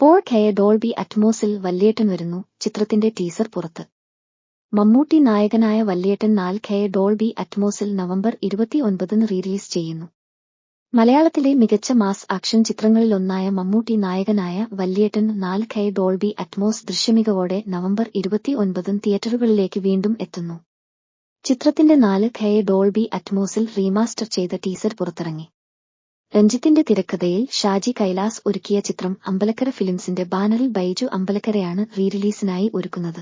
Four K Dolby അറ്റ്മോസിൽ വല്യേട്ടൻ വരുന്നു ചിത്രത്തിന്റെ ടീസർ പുറത്ത്. മമ്മൂട്ടി നായകനായ വല്യേട്ടൻ നാല് കെ ഡോൾബി അറ്റ്മോസിൽ നവംബർ ഇരുപത്തിയൊൻപതിന് റീറിലീസ് ചെയ്യുന്നു. മലയാളത്തിലെ മികച്ച മാസ് ആക്ഷൻ ചിത്രങ്ങളിലൊന്നായ മമ്മൂട്ടി നായകനായ വല്യേട്ടൻ നാല് കെ ഡോൾബി അറ്റ്മോസ് ദൃശ്യമികവോടെ നവംബർ ഇരുപത്തിയൊൻപതും തിയേറ്ററുകളിലേക്ക് വീണ്ടും എത്തുന്നു. ചിത്രത്തിന്റെ നാല് കെ ഡോൾബി അറ്റ്മോസിൽ റീമാസ്റ്റർ ചെയ്ത ടീസർ പുറത്തിറങ്ങി. രഞ്ജിത്തിന്റെ തിരക്കഥയിൽ ഷാജി കൈലാസ് ഒരുക്കിയ ചിത്രം അമ്പലക്കര ഫിലിംസിന്റെ ബാനറിൽ ബൈജു അമ്പലക്കരയാണ് റീറിലീസിനായി ഒരുക്കുന്നത്.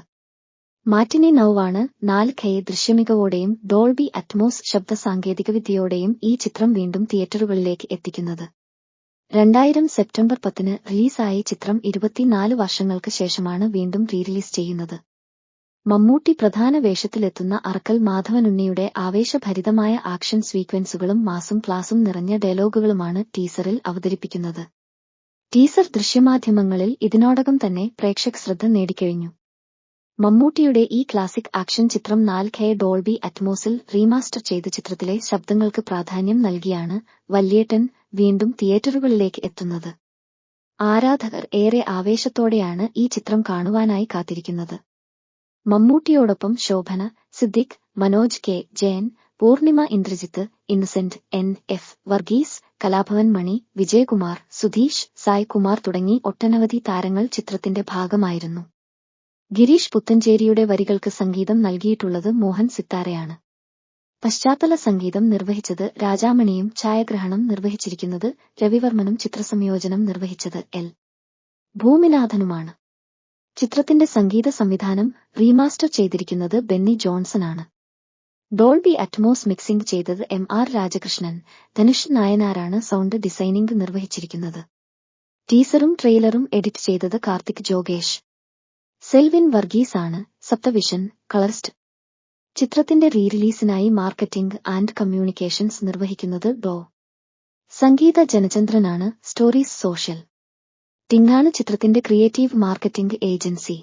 മാറ്റിനി നൌവാണ് നാല് കെ ദൃശ്യമികവോടെയും ഡോൾബി അറ്റ്മോസ് ശബ്ദ സാങ്കേതികവിദ്യയോടെയും ഈ ചിത്രം വീണ്ടും തിയേറ്ററുകളിലേക്ക് എത്തിക്കുന്നത്. രണ്ടായിരം സെപ്റ്റംബർ പത്തിന് റിലീസായ ചിത്രം ഇരുപത്തിനാല് വർഷങ്ങൾക്ക് ശേഷമാണ് വീണ്ടും റീറിലീസ് ചെയ്യുന്നത്. മമ്മൂട്ടി പ്രധാന വേഷത്തിലെത്തുന്ന അറക്കൽ മാധവനുണ്ണിയുടെ ആവേശഭരിതമായ ആക്ഷൻ സീക്വൻസുകളും മാസും ക്ലാസും നിറഞ്ഞ ഡയലോഗുകളുമാണ് ടീസറിൽ അവതരിപ്പിക്കുന്നത്. ടീസർ ദൃശ്യമാധ്യമങ്ങളിൽ ഇതിനോടകം തന്നെ പ്രേക്ഷക ശ്രദ്ധ നേടിക്കഴിഞ്ഞു. മമ്മൂട്ടിയുടെ ഈ ക്ലാസിക് ആക്ഷൻ ചിത്രം നാല് കെ ഡോൾബി അറ്റ്മോസിൽ റീമാസ്റ്റർ ചെയ്ത ചിത്രത്തിലെ ശബ്ദങ്ങൾക്ക് പ്രാധാന്യം നൽകിയാണ് വല്യേട്ടൻ വീണ്ടും തിയേറ്ററുകളിലേക്ക് എത്തുന്നത്. ആരാധകർ ഏറെ ആവേശത്തോടെയാണ് ഈ ചിത്രം കാണുവാനായി കാത്തിരിക്കുന്നത്. മമ്മൂട്ടിയോടൊപ്പം Shobhana Siddique Manoj K Jayan Poornima Indrajith Innocent N F Varghese Kalabhavan Mani Vijayakumar Sudheesh Saikumar തുടങ്ങി ഒട്ടനവധി താരങ്ങൾ ചിത്രത്തിന്റെ ഭാഗമായിരുന്നു. ഗിരീഷ് പുത്തഞ്ചേരിയുടെ വരികൾക്ക് സംഗീതം നൽകിയിട്ടുള്ളത് മോഹൻ സിത്താരയാണ് പശ്ചാത്തല സംഗീതം നിർവഹിച്ചത് രാജാമണിയും ഛായാഗ്രഹണം നിർവഹിച്ചിരിക്കുന്നത് രവിവർമ്മനും ചിത്രസംയോജനം നിർവഹിച്ചത് എൽ. ഭൂമിനാഥനുമാണ്. ചിത്രത്തിന്റെ സംഗീത സംവിധാനം റീമാസ്റ്റർ ചെയ്തിരിക്കുന്നത് ബെന്നി ജോൺസൺ ആണ്. ഡോൾബി അറ്റ്മോസ് മിക്സിംഗ് ചെയ്തത് എം ആർ രാജകൃഷ്ണൻ ധനുഷ് നായനാരാണ് സൗണ്ട് ഡിസൈനിംഗ് നിർവഹിച്ചിരിക്കുന്നത്. ടീസറും ട്രെയിലറും എഡിറ്റ് ചെയ്തത് കാർത്തിക് ജോഗേഷ്. സെൽവിൻ വർഗീസ് ആണ് സപ്തവിഷൻ കളർസ്റ്റ്. ചിത്രത്തിന്റെ റീറിലീസിനായി മാർക്കറ്റിംഗ് ആൻഡ് കമ്മ്യൂണിക്കേഷൻസ് നിർവഹിക്കുന്നത് ഡോ. സംഗീത ജനചന്ദ്രനാണ് സ്റ്റോറീസ് സോഷ്യൽ. ടിങ്ങാണ് ചിത്രത്തിന്റെ ക്രിയേറ്റീവ് മാർക്കറ്റിംഗ് ഏജൻസി.